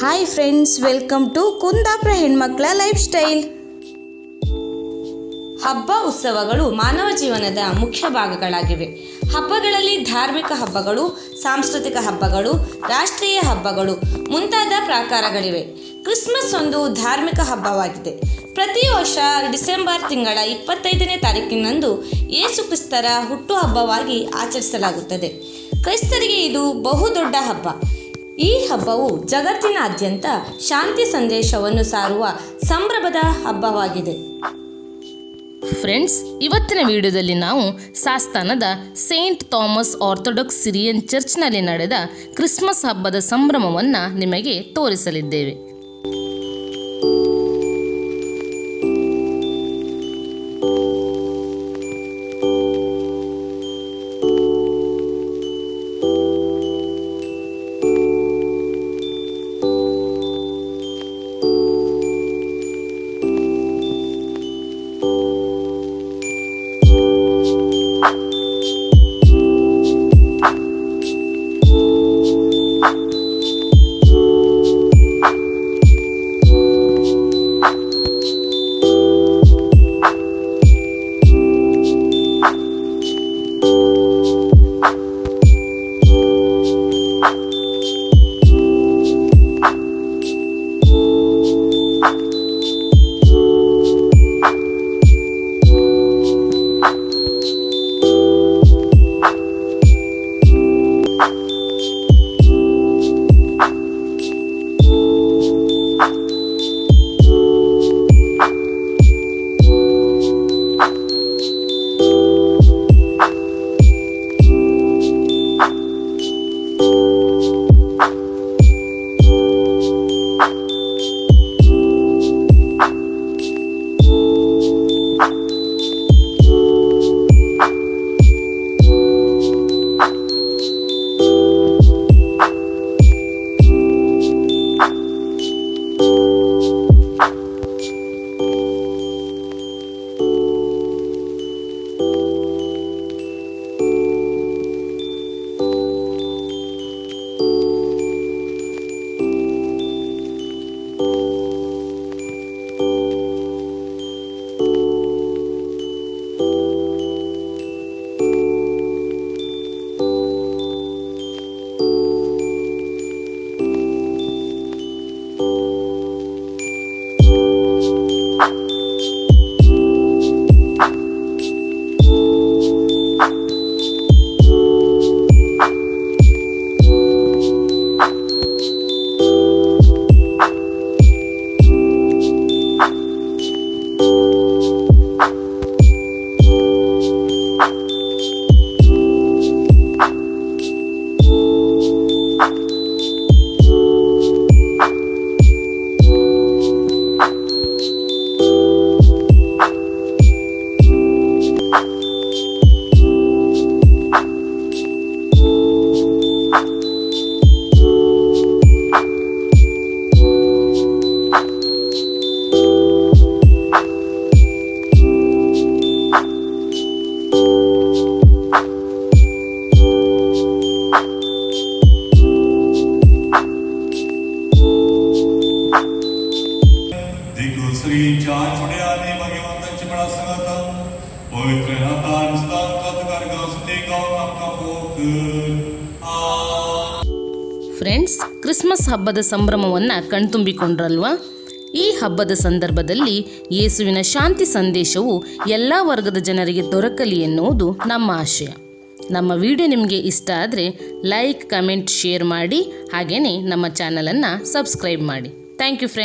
Hi friends welcome to Kundapura ಹೆಣ್ಮಕ್ಳ life style ಹಬ್ಬ ಉತ್ಸವಗಳು ಮಾನವ ಜೀವನದ ಮುಖ್ಯ ಭಾಗಗಳಾಗಿವೆ. ಹಬ್ಬಗಳಲ್ಲಿ ಧಾರ್ಮಿಕ ಹಬ್ಬಗಳು, ಸಾಂಸ್ಕೃತಿಕ ಹಬ್ಬಗಳು, ರಾಷ್ಟ್ರೀಯ ಹಬ್ಬಗಳು ಮುಂತಾದ ಪ್ರಾಕಾರಗಳಿವೆ. ಕ್ರಿಸ್ಮಸ್ ಒಂದು ಧಾರ್ಮಿಕ ಹಬ್ಬವಾಗಿದೆ. ಪ್ರತಿ ವರ್ಷ ಡಿಸೆಂಬರ್ ತಿಂಗಳ ಇಪ್ಪತ್ತೈದನೇ ತಾರೀಕಿನಂದು ಯೇಸು ಕ್ರಿಸ್ತರ ಹುಟ್ಟುಹಬ್ಬವಾಗಿ ಆಚರಿಸಲಾಗುತ್ತದೆ. ಕ್ರೈಸ್ತರಿಗೆ ಇದು ಬಹುದೊಡ್ಡ ಹಬ್ಬ. ಈ ಹಬ್ಬವು ಜಗತ್ತಿನಾದ್ಯಂತ ಶಾಂತಿ ಸಂದೇಶವನ್ನು ಸಾರುವ ಸಂಭ್ರಮದ ಹಬ್ಬವಾಗಿದೆ. ಫ್ರೆಂಡ್ಸ್, ಇವತ್ತಿನ ವಿಡಿಯೋದಲ್ಲಿ ನಾವು ಸಾಸ್ತಾನದ ಸೇಂಟ್ ಥಾಮಸ್ ಆರ್ಥೋಡಾಕ್ಸ್ ಸಿರಿಯನ್ ಚರ್ಚ್ನಲ್ಲಿ ನಡೆದ ಕ್ರಿಸ್ಮಸ್ ಹಬ್ಬದ ಸಂಭ್ರಮವನ್ನು ನಿಮಗೆ ತೋರಿಸಲಿದ್ದೇವೆ. ਦੀ ਗੁਸਰੀ ਚਾਰ ਫੜਿਆ ਨੇ ਭਗਵੰਤ ਚ ਬੜਾ ਸੰਗਤ ਪਵਿੱਤਰ ਹਤਾਨ ਸਤਾਨ ਕਤ ਕਰ ਗਸਤੇ ਗਉ ਆਪਕਾ ਫੋਕ ਆ ಫ್ರೆಂಡ್ಸ್ ಕ್ರಿಸ್ಮಸ್ ಹಬ್ಬದ ಸಂಭ್ರಮವನ್ನು ಕಣ್ತುಂಬಿಕೊಂಡ್ರಲ್ವಾ ಈ ಹಬ್ಬದ ಸಂದರ್ಭದಲ್ಲಿ ಯೇಸುವಿನ ಶಾಂತಿ ಸಂದೇಶವು ಎಲ್ಲ ವರ್ಗದ ಜನರಿಗೆ ದೊರಕಲಿ ಎನ್ನುವುದು ನಮ್ಮ ಆಶಯ ನಮ್ಮ ವಿಡಿಯೋ ನಿಮಗೆ ಇಷ್ಟ ಆದರೆ ಲೈಕ್ ಕಮೆಂಟ್ ಶೇರ್ ಮಾಡಿ ಹಾಗೆಯೇ ನಮ್ಮ ಚಾನಲನ್ನು ಸಬ್ಸ್ಕ್ರೈಬ್ ಮಾಡಿ ಥ್ಯಾಂಕ್ ಯು ಫ್ರೆಂಡ್ಸ್